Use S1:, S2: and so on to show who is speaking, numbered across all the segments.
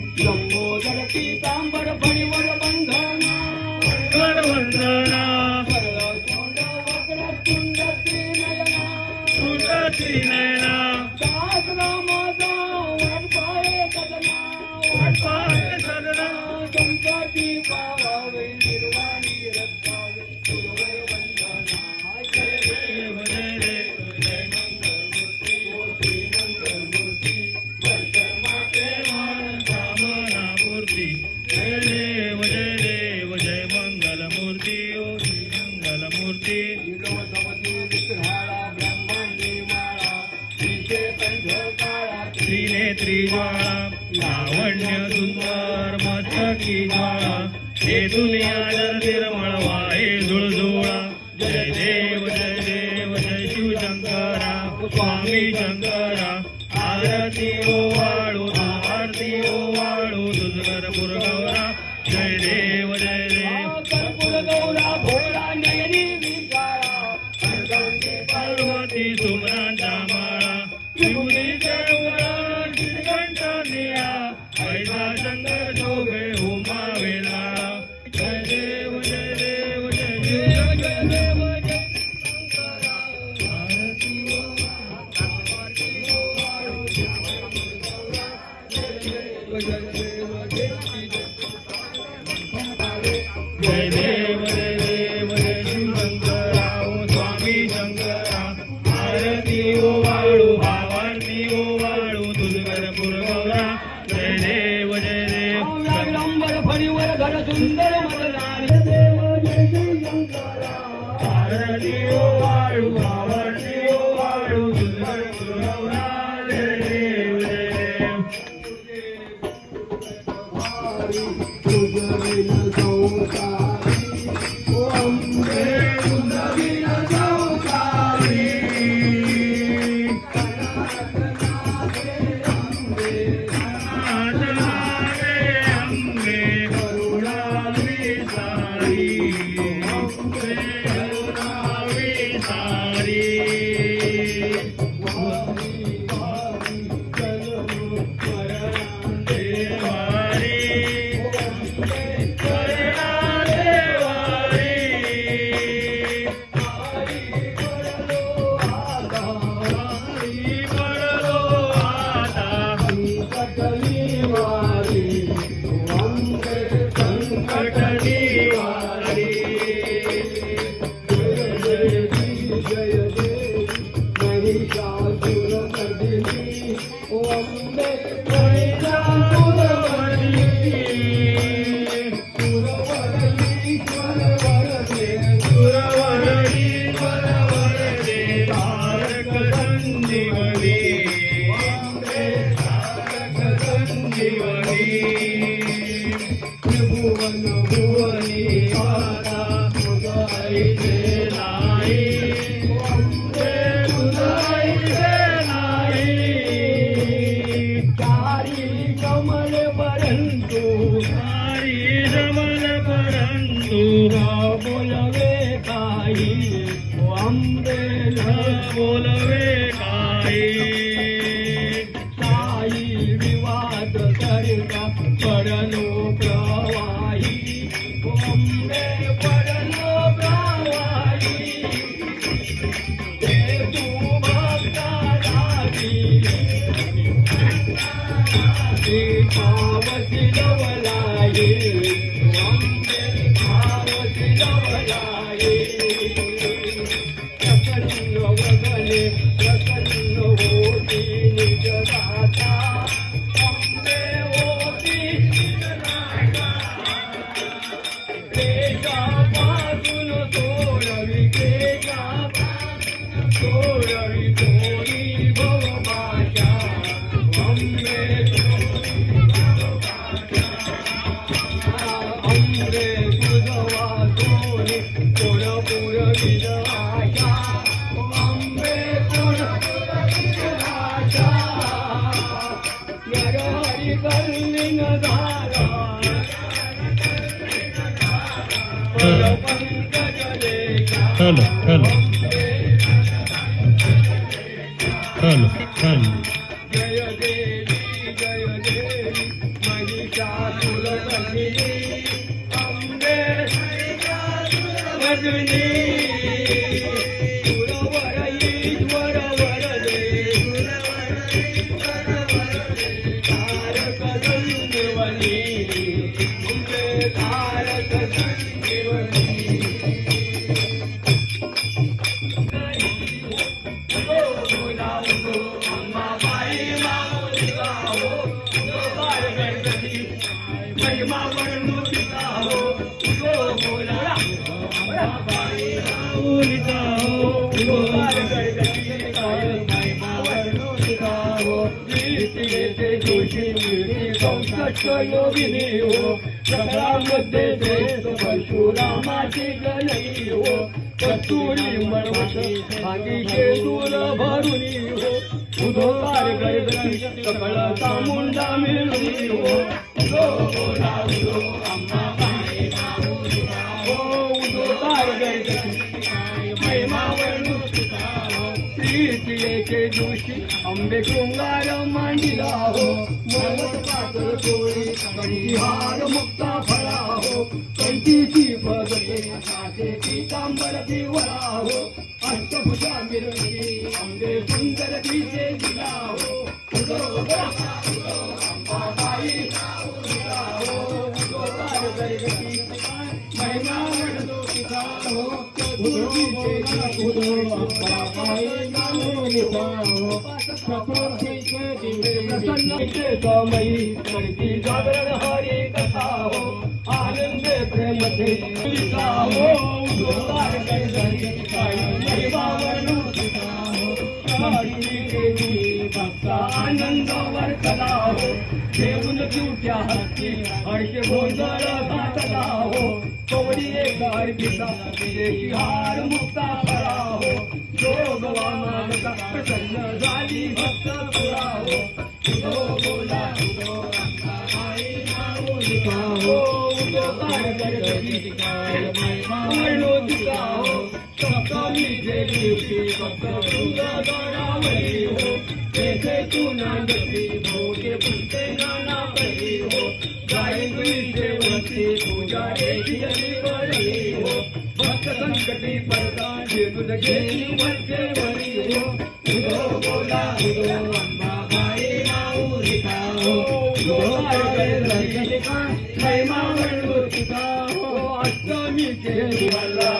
S1: लंबोदर पीतांबर फणीवर बंधना वर
S2: वंदना.
S1: सरळ तोंड वक्र तुंड त्रिनयना तुंड त्रिनयना दास रामाचा वाट पाय सजना. वाट पाय सजना. गंगाची पाव સુનિયા જલધિર મળવાએ ધૂળધૂળા.
S2: જય દેવ જય દેવ
S1: જય શિવ શંકરા સ્વામી શંકર. Thank you. અંબે બોલવે કાળી. 摇摇晃晃的 योगिनी हो सगळ्यामध्ये श्रेष्ठ परशुरामाची गलई हो कस्तुरी मळवट भागी शेदूर भरुनी हो उदोकार गरगती सकळ चामुंडा मिळवी हो उदो बोला उदो अम्मा અંબે કુંગાર માંડીલાહો મોહત પાતળ કોળી કંઠીહાર મુક્તા ફળાહો કંઠીથી ભગતે સાથે પીતાંબર દેવરાહો અષ્ટભુજા મિરવી અંબે સુંદર બીજે દિલાહો ઉદો ઉદો અંબાબાઈ ઉદાહો ઉદો તાર ગરગતી મહિમા વડદો પિતાહો ઉદો ઉદો અંબાબાઈ નામો નિતાહો हो करती जागरण हरी कथा हो आनंद प्रेम थे हो उद्धार कर धरी हो काळी देवी भक्ता आनंद वर्तला हो देऊन तुझ्या हस्ती हर्ष भोजर घातला हो कवडी एक अर्पिता देशी हार मुक्ता करा हो. जोगवा मानता प्रसन्न झाली भक्त तुला हो. तुझो बोला तुझो आई माऊलिका हो? उदो कार गरगती माणो तुका हो? सप्तमी जे दिवशी भक्त तुझा गडावरी हो. तेथे तू नांदती भोगे पुसते नाना परी हो.
S2: ಸಂಕಟಿ ಪರದಾಂಜೆ ತುಲಗೆ ಮಧ್ಯೆ ಬರಿಯೋ ಉದೋ ಬೋಲಾ ಉದೋ ಅಮ್ಮ ಬಾಯಿ ಮಾವುರಿತಾ ಉದೋ ಬೋಲಾ ಲಗಿಲಿಕಾ
S1: ಕೈಮಾ ಬಳ್ಳುತ್ತಿತಾ
S2: ಅಷ್ಟಮಿಗೆ ಬಲ್ಲಾ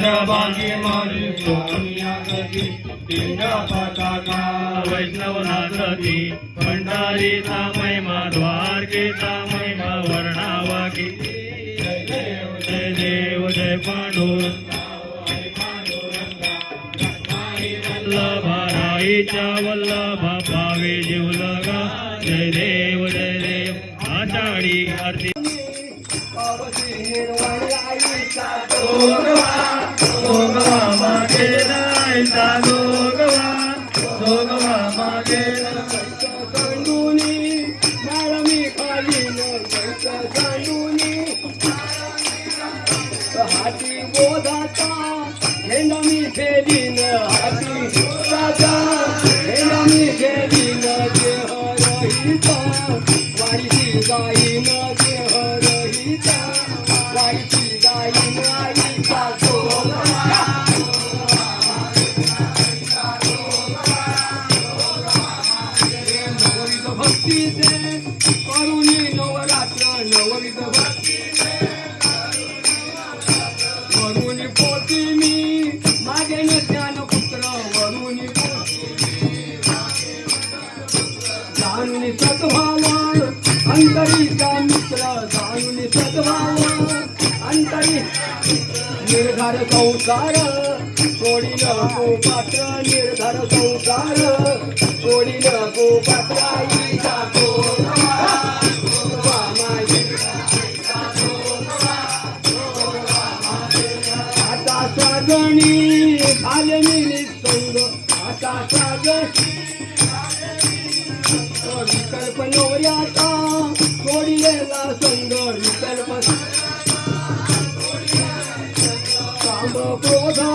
S1: चंद्रभागी मारी स्वामी गती पिंडा पताका
S2: वैष्णवनाथी महिमा द्वारकेचा महिमा वर्णावाकी
S1: जय देव
S2: जय देव जय पांडुरंगा. वल्लभाईच्या वल्लभा भावे जीवलगा. जय देव जय देव. आषाढी आरती. Bye. माझे मागे
S1: न ज्ञानपुत्र वरुणी पोटी जाणून सद्भावा अंतरीचा मित्र जाणून सद्भावा अंतरी निर्धार संसार सोडिल गोपात्र निर्धार संसार सोडिल गोपात्र আলে মিনির সঙ্গ আশা সাগর विकल्प नवऱ्याचा सोडिलेला संग विकल्प काम क्रोधा